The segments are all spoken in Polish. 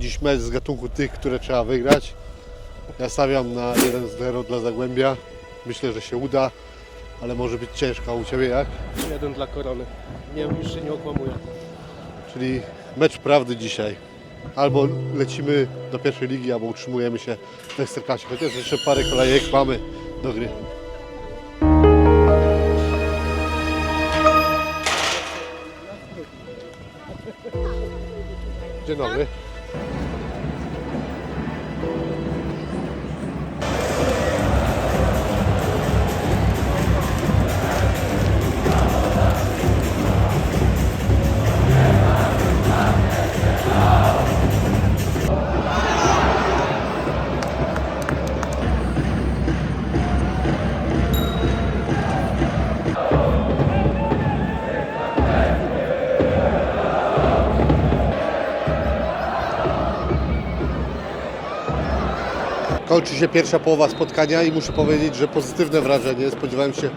Dziś mecz z gatunku tych, które trzeba wygrać. Ja stawiam na 1-0 dla Zagłębia. Myślę, że się uda, ale może być ciężko. A u Ciebie jak? Jeden dla korony. Nie, już się nie okłamuję. Czyli mecz prawdy dzisiaj. Albo lecimy do pierwszej ligi, albo utrzymujemy się w Ekstraklasie. Chociaż jeszcze parę kolejek mamy do gry. Dzień dobry. Kończy się pierwsza połowa spotkania i muszę powiedzieć, że pozytywne wrażenie. Spodziewałem się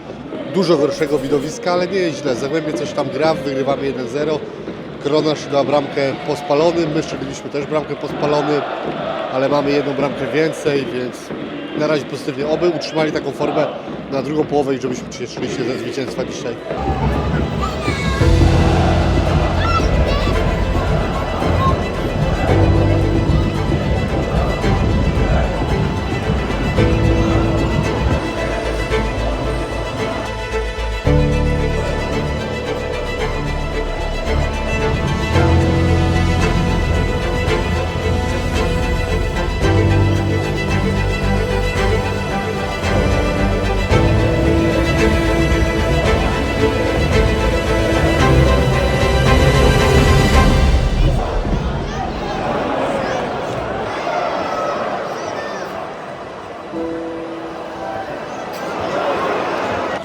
dużo gorszego widowiska, ale nie jest źle. Zagłębie coś tam gra, wygrywamy 1-0. Korona strzela bramkę po spalonym, my strzeliliśmy też bramkę po spalonym, ale mamy jedną bramkę więcej, więc na razie pozytywnie. Oby utrzymali taką formę na drugą połowę i żebyśmy cieszyli się ze zwycięstwa dzisiaj.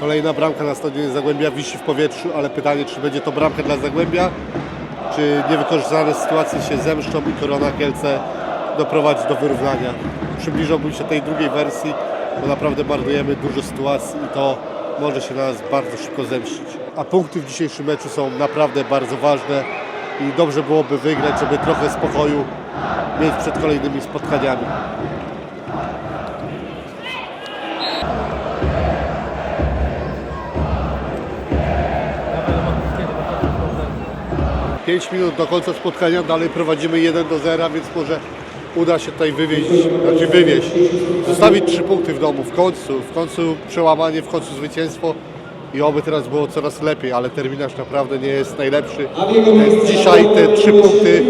Kolejna bramka na stadionie Zagłębia wisi w powietrzu, ale pytanie, czy będzie to bramka dla Zagłębia, czy niewykorzystane sytuacje się zemszczą i Korona Kielce doprowadzi do wyrównania. Przybliżałbym się tej drugiej wersji, bo naprawdę marnujemy dużo sytuacji i to może się na nas bardzo szybko zemścić. A punkty w dzisiejszym meczu są naprawdę bardzo ważne i dobrze byłoby wygrać, żeby trochę spokoju mieć przed kolejnymi spotkaniami. Pięć minut do końca spotkania, dalej prowadzimy 1 do 0, więc może uda się tutaj wywieźć, znaczy wywieźć, zostawić trzy punkty w domu w końcu, w końcu przełamanie, w końcu zwycięstwo i oby teraz było coraz lepiej, ale terminarz naprawdę nie jest najlepszy. Dzisiaj te trzy punkty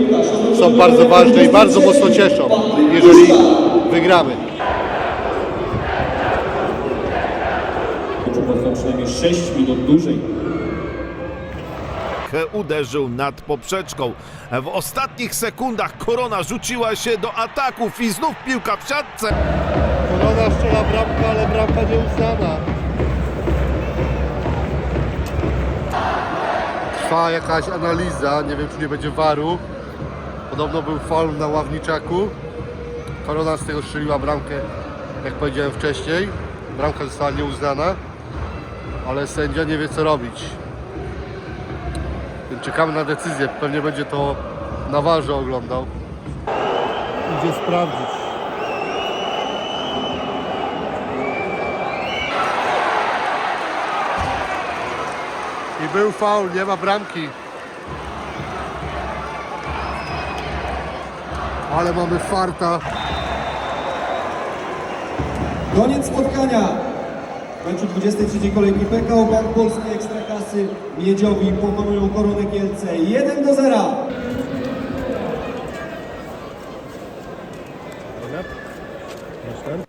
są bardzo ważne i bardzo mocno cieszą, jeżeli wygramy. Potrwa przynajmniej 6 minut dłużej. Uderzył nad poprzeczką. W ostatnich sekundach Korona rzuciła się do ataków i znów piłka w siatce. Korona strzela bramkę, ale bramka nieuznana. Trwa jakaś analiza, nie wiem czy nie będzie waru. Podobno był faul na ławniczaku. Korona z tego strzeliła bramkę, jak powiedziałem wcześniej. Bramka została nieuznana, ale sędzia nie wie co robić. Czekamy na decyzję. Pewnie będzie to na warze oglądał. Idzie sprawdzić. I był faul, nie ma bramki. Ale mamy farta. Koniec spotkania. W meczu 23 kolejki PKO Bank Polskiej Ekstraklasy Miedziowi pokonują Koronę Kielce 1 do 0.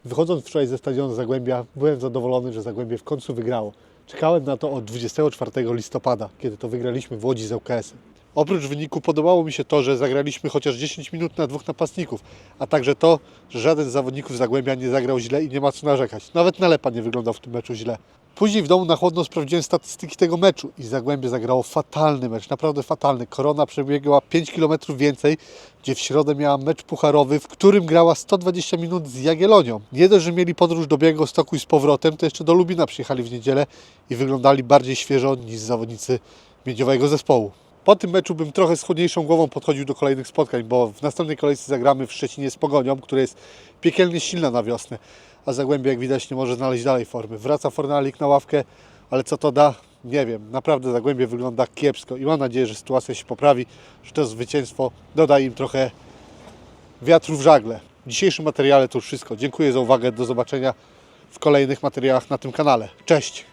Wychodząc wczoraj ze stadionu Zagłębia, byłem zadowolony, że Zagłębie w końcu wygrało. Czekałem na to od 24 listopada, kiedy to wygraliśmy w Łodzi z ŁKS-em. Oprócz wyniku podobało mi się to, że zagraliśmy chociaż 10 minut na dwóch napastników, a także to, że żaden z zawodników Zagłębia nie zagrał źle i nie ma co narzekać. Nawet Nalepa nie wyglądał w tym meczu źle. Później w domu na chłodno sprawdziłem statystyki tego meczu i Zagłębie zagrało fatalny mecz, naprawdę fatalny. Korona przebiegła 5 km więcej, gdzie w środę miała mecz pucharowy, w którym grała 120 minut z Jagiellonią. Nie dość, że mieli podróż do Białegostoku i z powrotem, to jeszcze do Lubina przyjechali w niedzielę i wyglądali bardziej świeżo niż zawodnicy miedziowego zespołu. Po tym meczu bym trochę z chłodniejszą głową podchodził do kolejnych spotkań, bo w następnej kolejce zagramy w Szczecinie z Pogonią, która jest piekielnie silna na wiosnę, a Zagłębie jak widać nie może znaleźć dalej formy. Wraca Fornalik na ławkę, ale co to da? Nie wiem. Naprawdę Zagłębie wygląda kiepsko i mam nadzieję, że sytuacja się poprawi, że to zwycięstwo doda im trochę wiatru w żagle. W dzisiejszym materiale to już wszystko. Dziękuję za uwagę. Do zobaczenia w kolejnych materiałach na tym kanale. Cześć!